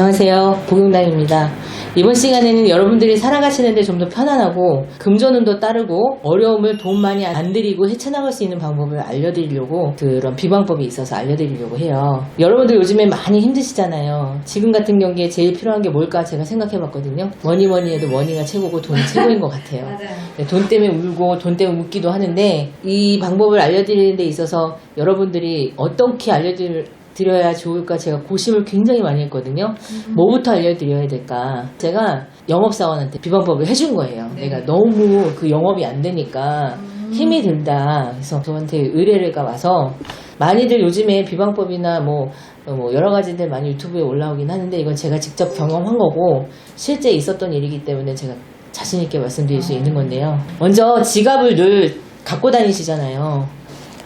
안녕하세요. 복용당입니다. 이번 시간에는 여러분들이 살아가시는데 좀 더 편안하고 금전운도 따르고 어려움을 돈 많이 안 들이고 헤쳐나갈 수 있는 방법을 알려드리려고 그런 비방법이 있어서 알려드리려고 해요. 여러분들 요즘에 많이 힘드시잖아요. 지금 같은 경기에 제일 필요한 게 뭘까 제가 생각해봤거든요. 뭐니 뭐니 해도 머니가 최고고 돈이 최고인 것 같아요. 네, 돈 때문에 울고 돈 때문에 웃기도 하는데 이 방법을 알려드리는 데 있어서 여러분들이 어떻게 알려드릴 드려야 좋을까 제가 고심을 굉장히 많이 했거든요. 뭐부터 알려드려야 될까? 제가 영업사원한테 비방법을 해준 거예요. 네. 내가 너무 그 영업이 안 되니까 힘이 든다. 그래서 저한테 의뢰가 와서 많이들 요즘에 비방법이나 뭐, 어, 뭐 여러 가지들 많이 유튜브에 올라오긴 하는데 이건 제가 직접 경험한 거고 실제 있었던 일이기 때문에 제가 자신 있게 말씀드릴 수 있는 건데요. 먼저 지갑을 늘 갖고 다니시잖아요.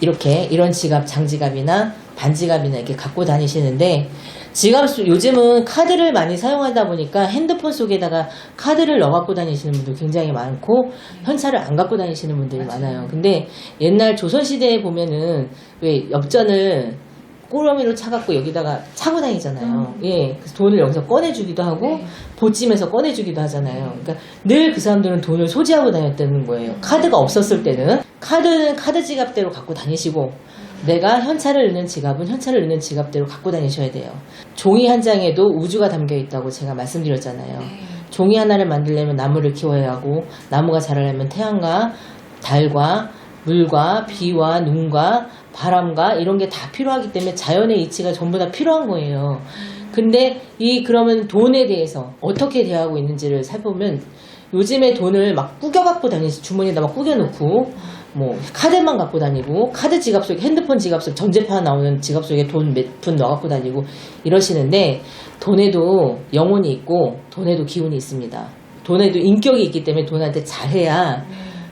이렇게 이런 지갑, 장지갑이나 반지갑이나 이렇게 갖고 다니시는데 지갑 속 요즘은 카드를 많이 사용하다 보니까 핸드폰 속에다가 카드를 넣어 갖고 다니시는 분들 굉장히 많고 현찰을 안 갖고 다니시는 분들이 많아요. 근데 옛날 조선 시대에 보면은 왜 엽전을 꼬러미로 차갖고 여기다가 차고 다니잖아요. 예, 그래서 돈을 여기서 꺼내주기도 하고 보찜에서 꺼내주기도 하잖아요. 그러니까 늘 그 사람들은 돈을 소지하고 다녔다는 거예요. 카드가 없었을 때는 카드는 카드 지갑대로 갖고 다니시고 내가 현찰을 넣는 지갑은 현찰을 넣는 지갑대로 갖고 다니셔야 돼요. 종이 한 장에도 우주가 담겨 있다고 제가 말씀드렸잖아요. 종이 하나를 만들려면 나무를 키워야 하고 나무가 자라려면 태양과 달과 물과 비와 눈과 바람과 이런 게 다 필요하기 때문에 자연의 이치가 전부 다 필요한 거예요. 근데 이 그러면 돈에 대해서 어떻게 대하고 있는지를 살펴보면 요즘에 돈을 막 꾸겨 갖고 다니시 주머니에다 막 꾸겨 놓고 뭐 카드만 갖고 다니고 카드 지갑 속에 핸드폰 지갑 속 전재판 나오는 지갑 속에 돈 몇 푼 넣어 갖고 다니고 이러시는데 돈에도 영혼이 있고 돈에도 기운이 있습니다. 돈에도 인격이 있기 때문에 돈한테 잘해야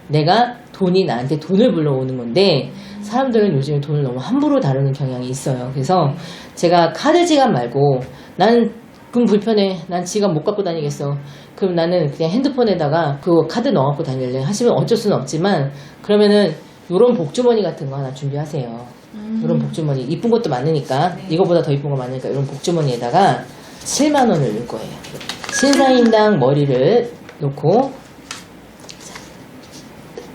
내가 돈이 나한테 돈을 불러오는 건데 사람들은 요즘에 돈을 너무 함부로 다루는 경향이 있어요. 그래서 제가 카드 지갑 말고 난 그럼 불편해. 난 지갑 못 갖고 다니겠어. 그럼 나는 그냥 핸드폰에다가 그 카드 넣어 갖고 다닐래. 하시면 어쩔 수는 없지만 그러면은 요런 복주머니 같은 거 하나 준비하세요. 요런 복주머니 이쁜 것도 많으니까 이거보다 더 이쁜 거 많으니까 이런 복주머니에다가 7만 원을 넣을 거예요. 신사임당 머리를 놓고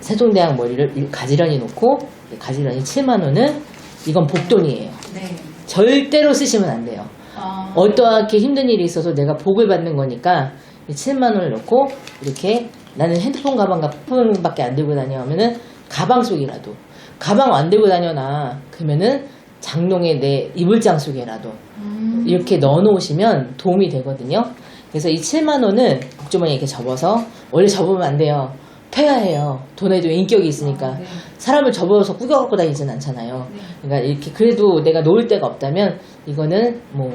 세종대왕 머리를 가지런히 놓고 가지런히 7만 원은 이건 복돈이에요. 네. 절대로 쓰시면 안 돼요. 아, 어떠하게 힘든 일이 있어서 내가 복을 받는 거니까 이 7만 원을 넣고 이렇게 나는 핸드폰 가방 가방밖에 안 들고 다녀 하면은 가방 속이라도 가방 안 들고 다녀나 그러면은 장롱에 내 이불장 속에라도 음, 이렇게 넣어 놓으시면 도움이 되거든요. 그래서 이 7만 원은 복주머니에 이렇게 접어서 원래 접으면 안 돼요. 펴야 해요. 돈에도 인격이 있으니까. 네. 사람을 접어서 꾸겨 갖고 다니진 않잖아요. 그러니까 이렇게 그래도 내가 놓을 데가 없다면 이거는 뭐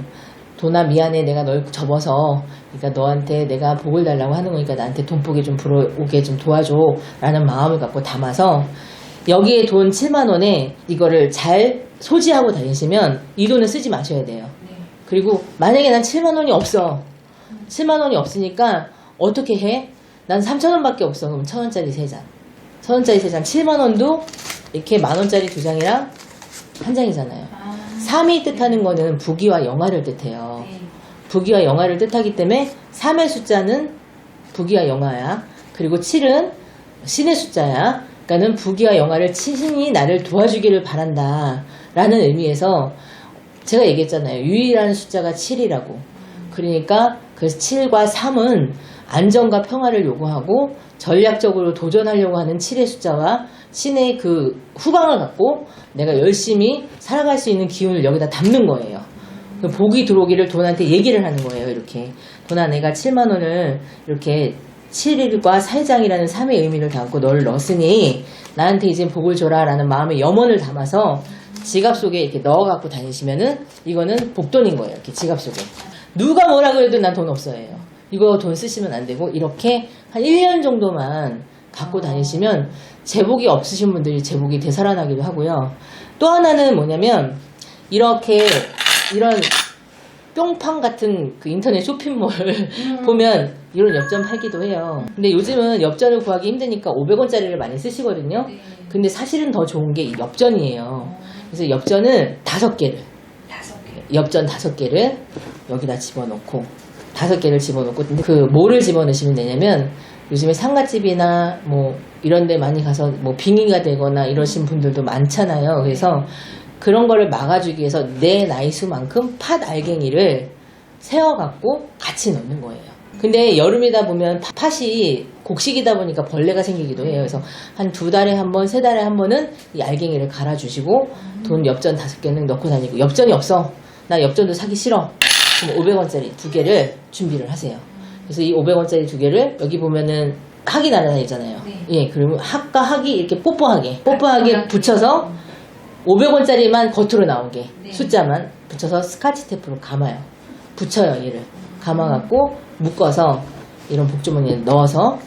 도나 미안해 내가 널 접어서 그러니까 너한테 내가 복을 달라고 하는 거니까 나한테 돈복이 좀 불어오게 좀 도와줘 라는 마음을 갖고 담아서 여기에 돈 7만 원에 이거를 잘 소지하고 다니시면 이 돈을 쓰지 마셔야 돼요. 네. 그리고 만약에 난 7만 원이 없어. 7만 원이 없으니까 어떻게 해? 난 3천 원밖에 없어. 그럼 천 원짜리 세 장. 천 원짜리 세 장. 7만 원도 이렇게 만 원짜리 두 장이랑 한 장이잖아요. 아, 3이 뜻하는 거는 부기와 영화를 뜻해요. 네. 부기와 영화를 뜻하기 때문에 3의 숫자는 부기와 영화야. 그리고 7은 신의 숫자야. 그러니까는 부기와 영화를 친신이 나를 도와주기를 바란다. 라는 의미에서 제가 얘기했잖아요. 유일한 숫자가 7이라고. 그러니까 그래서 7과 3은 안정과 평화를 요구하고 전략적으로 도전하려고 하는 7의 숫자와 신의 그 후광을 갖고 내가 열심히 살아갈 수 있는 기운을 여기다 담는 거예요. 그 복이 들어오기를 돈한테 얘기를 하는 거예요. 이렇게 돈아 내가 7만 원을 이렇게 7일과 사회장이라는 3의 의미를 담고 너를 넣었으니 나한테 이제 복을 줘라 라는 마음의 염원을 담아서 지갑 속에 이렇게 넣어 갖고 다니시면은 이거는 복돈인 거예요. 이렇게 지갑 속에. 누가 뭐라고 해도 난 돈 없어요. 이거 돈 쓰시면 안 되고 이렇게 한 1년 정도만 갖고 다니시면 제복이 없으신 분들이 제복이 되살아나기도 하고요. 또 하나는 뭐냐면 이렇게 이런 뿅팡 같은 그 인터넷 쇼핑몰 보면 이런 엽전 팔기도 해요. 근데 요즘은 엽전을 구하기 힘드니까 500원짜리를 많이 쓰시거든요. 네. 근데 사실은 더 좋은 게 이 엽전이에요. 그래서 엽전은 다섯 개를 다섯 개. 엽전 다섯 개를 여기다 집어넣고 다섯 개를 집어넣고 그 뭐를 집어넣으시면 되냐면 요즘에 상가집이나 뭐 이런 데 많이 가서 뭐 빙의가 되거나 이러신 분들도 많잖아요. 그래서 그런 거를 막아주기 위해서 내 나이 수만큼 팥 알갱이를 세워갖고 같이 넣는 거예요. 근데 여름이다 보면 파- 팥이 곡식이다 보니까 벌레가 생기기도 해요. 그래서 한 두 달에 한 번, 세 달에 한 번은 이 알갱이를 갈아주시고 돈 엽전 다섯 개는 넣고 다니고 엽전이 없어. 나 엽전도 사기 싫어. 그럼 500원짜리 두 개를 준비를 하세요. 그래서 이 500원짜리 두 개를 여기 보면은 학이 날아다니잖아요. 네. 예, 그러면 학과 학이 이렇게 뽀뽀하게, 뽀뽀하게 뽀뽀하게. 붙여서 500원짜리만 겉으로 나오게 네. 숫자만 붙여서 스카치 테이프로 감아요. 붙여요, 얘를. 감아갖고 묶어서 이런 복주머니에 넣어서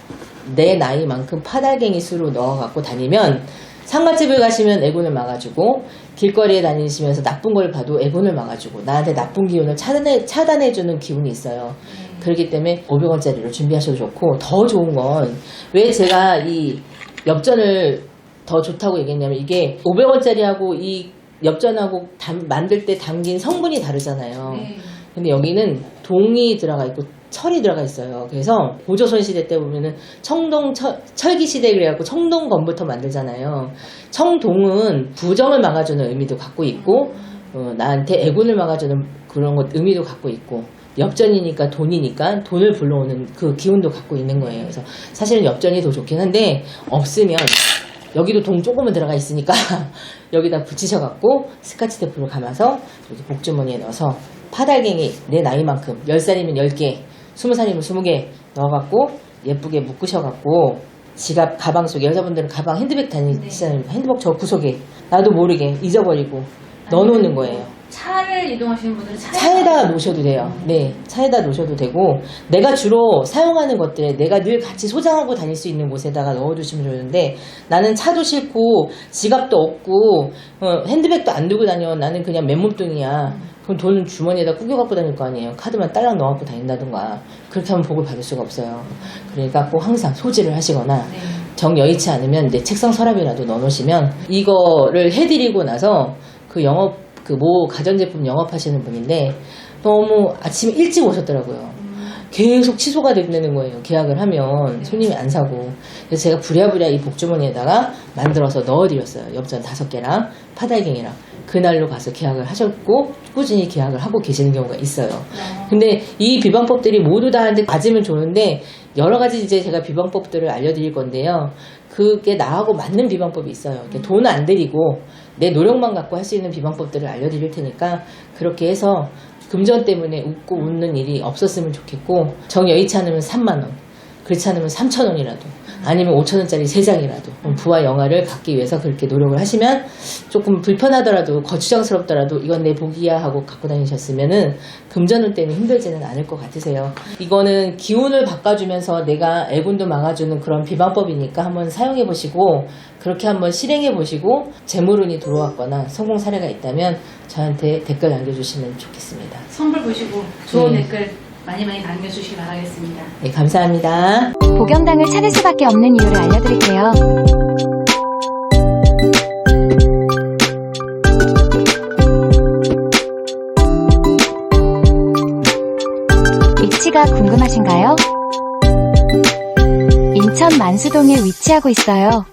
내 나이만큼 파달갱이 수로 넣어갖고 다니면 상가집을 가시면 애군을 막아주고 길거리에 다니시면서 나쁜 걸 봐도 애군을 막아주고 나한테 나쁜 기운을 차단해, 차단해주는 기운이 있어요. 그렇기 때문에 500원짜리로 준비하셔도 좋고 더 좋은 건 왜 제가 이 엽전을 더 좋다고 얘기했냐면 이게 500원짜리하고 이 엽전하고 담- 만들 때 담긴 성분이 다르잖아요. 네. 근데 여기는 동이 들어가 있고 철이 들어가 있어요. 그래서 고조선 시대 때 보면은 청동 철, 철기 시대 그래갖고 청동검부터 만들잖아요. 청동은 부정을 막아주는 의미도 갖고 있고 어, 나한테 애군을 막아주는 그런 것 의미도 갖고 있고 엽전이니까 돈이니까 돈을 불러오는 그 기운도 갖고 있는 거예요. 그래서 사실은 엽전이 더 좋긴 한데 없으면 여기도 동 조금은 들어가 있으니까 여기다 붙이셔갖고 스카치 테이프로 감아서 여기 복주머니에 넣어서 파달갱이 내 나이만큼 10살이면 10개 20살이면 20개 넣어갖고 예쁘게 묶으셔갖고 지갑 가방 속에 여자분들은 가방 핸드백 다니시잖아요. 핸드백 저 구석에. 나도 모르게 잊어버리고 넣어놓는 거예요 차를 이동하시는 분들은 차에 차에다 놓으셔도 돼요. 네, 차에다 놓으셔도 되고 내가 주로 사용하는 것들, 내가 늘 같이 소장하고 다닐 수 있는 곳에다가 넣어두시면 좋은데 나는 차도 싫고 지갑도 없고 어, 핸드백도 안 들고 다녀. 나는 그냥 맨몸뚱이야. 그럼 돈은 주머니에다 꾸겨 갖고 다닐 거 아니에요. 카드만 딸랑 넣어 갖고 다닌다든가 그렇게 하면 복을 받을 수가 없어요. 그러니까 꼭 항상 소지를 하시거나 네. 정 여의치 않으면 내 책상 서랍이라도 넣어놓으시면 이거를 해드리고 나서 그 영업 그 모 가전제품 영업하시는 분인데 너무 아침에 일찍 오셨더라고요. 계속 취소가 되는 거예요. 계약을 하면 손님이 안 사고. 그래서 제가 부랴부랴 이 복주머니에다가 만들어서 넣어드렸어요. 엽전 다섯 개랑 파달갱이랑. 그날로 가서 계약을 하셨고 꾸준히 계약을 하고 계시는 경우가 있어요. 어, 근데 이 비방법들이 모두 다 한데 가지면 좋은데 여러 가지 이제 제가 비방법들을 알려드릴 건데요. 그게 나하고 맞는 비방법이 있어요. 이렇게 돈안 들이고 내 노력만 갖고 할 수 있는 비방법들을 알려드릴 테니까 그렇게 해서 금전 때문에 웃고 웃는 일이 없었으면 좋겠고 정 여의치 않으면 3만 원 그렇지 않으면 3천 원이라도 아니면 5천 원짜리 3장이라도 부와 영화를 갖기 위해서 그렇게 노력을 하시면 조금 불편하더라도 거추장스럽더라도 이건 내 복이야 하고 갖고 다니셨으면은 금전운 때문에 힘들지는 않을 것 같으세요. 이거는 기운을 바꿔주면서 내가 애군도 막아주는 그런 비방법이니까 한번 사용해 보시고 그렇게 한번 실행해 보시고 재물운이 들어왔거나 성공 사례가 있다면 저한테 댓글 남겨주시면 좋겠습니다. 선물 보시고 좋은 네. 댓글 많이 많이 남겨 주시기 바라겠습니다. 네, 감사합니다. 복영당을 찾을 수밖에 없는 이유를 알려드릴게요. 위치가 궁금하신가요? 인천 만수동에 위치하고 있어요.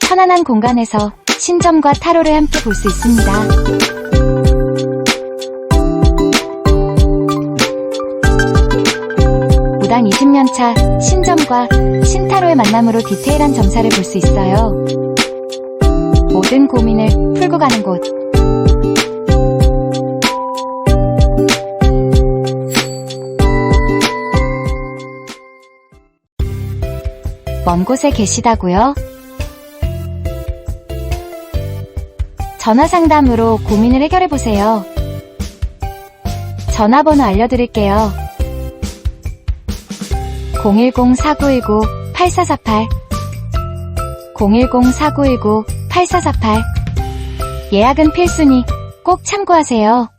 편안한 공간에서 신점과 타로를 함께 볼 수 있습니다. 무당 20년 차 신점과 신타로의 만남으로 디테일한 점사를 볼 수 있어요. 모든 고민을 풀고 가는 곳. 먼 곳에 계시다고요? 전화 상담으로 고민을 해결해 보세요. 전화번호 알려드릴게요. 010-4919-8448 010-4919-8448 예약은 필수니 꼭 참고하세요.